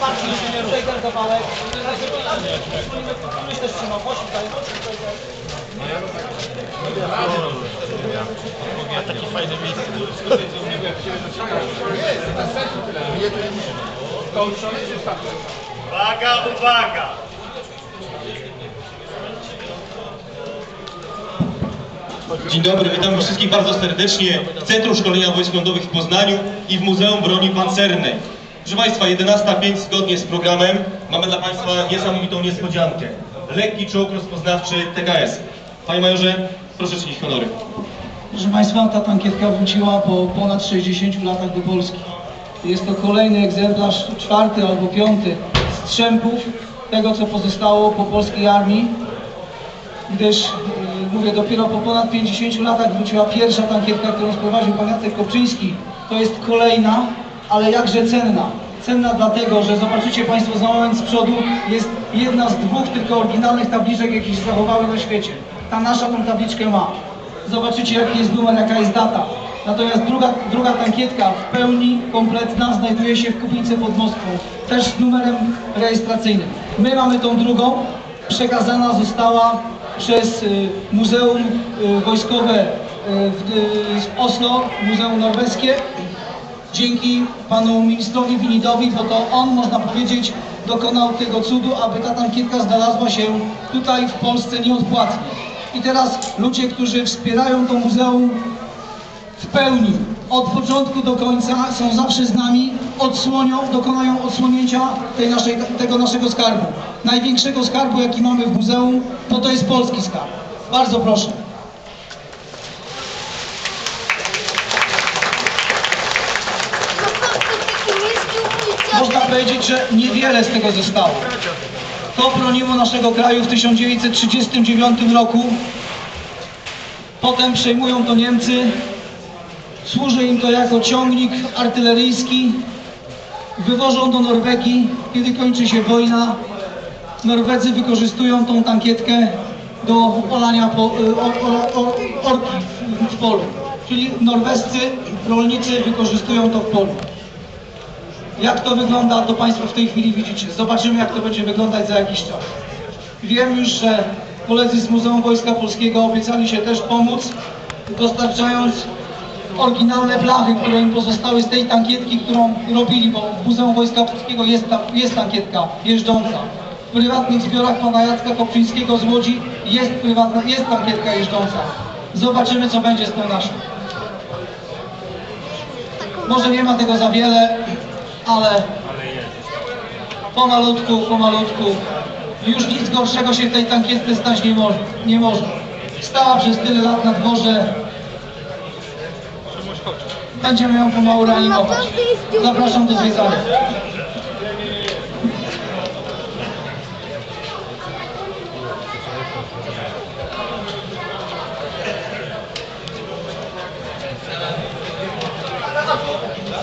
Patrzcie, się nie ruszy. ten kawałek. Tu też trzymał. Chodź tutaj, tutaj. Takie fajne miejsce. Uwaga, uwaga! Dzień dobry, witam wszystkich bardzo serdecznie w Centrum Szkolenia Wojsk Lądowych w Poznaniu i w Muzeum Broni Pancernej. Proszę Państwa, 11.05 zgodnie z programem mamy dla Państwa niesamowitą niespodziankę. Lekki czołg rozpoznawczy TKS. Panie Majorze, proszę czynić honory. Proszę Państwa, ta tankietka wróciła po ponad 60 latach do Polski. Jest to kolejny egzemplarz, czwarty albo piąty strzępów tego, co pozostało po polskiej armii, gdyż, mówię, dopiero po ponad 50 latach wróciła pierwsza tankietka, którą sprowadził pan Jacek Kopczyński. To jest kolejna, ale jakże cenna. Cenna dlatego, że zobaczycie Państwo za moment z przodu, jest jedna z dwóch tylko oryginalnych tabliczek, jakie się zachowały na świecie. Ta nasza tą tabliczkę ma. Zobaczycie jaki jest numer, jaka jest data. Natomiast druga, druga tankietka w pełni kompletna znajduje się w Kupicy pod Moskwą, też z numerem rejestracyjnym. My mamy tą drugą, przekazana została przez y, Muzeum y, Wojskowe y, w, Oslo, Muzeum Norweskie, dzięki panu ministrowi Winidowi, bo to on, można powiedzieć, dokonał tego cudu, aby ta tankietka znalazła się tutaj w Polsce nieodpłatnie. I teraz ludzie, którzy wspierają to muzeum w pełni, od początku do końca, są zawsze z nami, odsłonią, dokonają odsłonięcia tej naszej, tego naszego skarbu. Największego skarbu, jaki mamy w muzeum, bo to jest polski skarb. Bardzo proszę. Można powiedzieć, że niewiele z tego zostało. To broniło naszego kraju w 1939 roku. Potem przejmują to Niemcy. Służy im to jako ciągnik artyleryjski. Wywożą do Norwegii, kiedy kończy się wojna. Norwedzy wykorzystują tą tankietkę do olania po, y, o, o, o, orki w, w polu. Czyli norwescy rolnicy wykorzystują to w polu. Jak to wygląda, to Państwo w tej chwili widzicie. Zobaczymy, jak to będzie wyglądać za jakiś czas. Wiem już, że koledzy z Muzeum Wojska Polskiego obiecali się też pomóc, dostarczając oryginalne blachy, które im pozostały z tej tankietki, którą robili, bo w Muzeum Wojska Polskiego jest, ta, jest tankietka jeżdżąca. W prywatnych zbiorach pana Jacka Kopczyńskiego z Łodzi jest, prywatna, jest tankietka jeżdżąca. Zobaczymy, co będzie z tą naszą. Może nie ma tego za wiele, ale pomalutku, pomalutku. Już nic gorszego się w tej tankietce stać nie może. Nie może. Stała przez tyle lat na dworze. Będziemy ją pomału reanimować. Zapraszam do zwiedzania.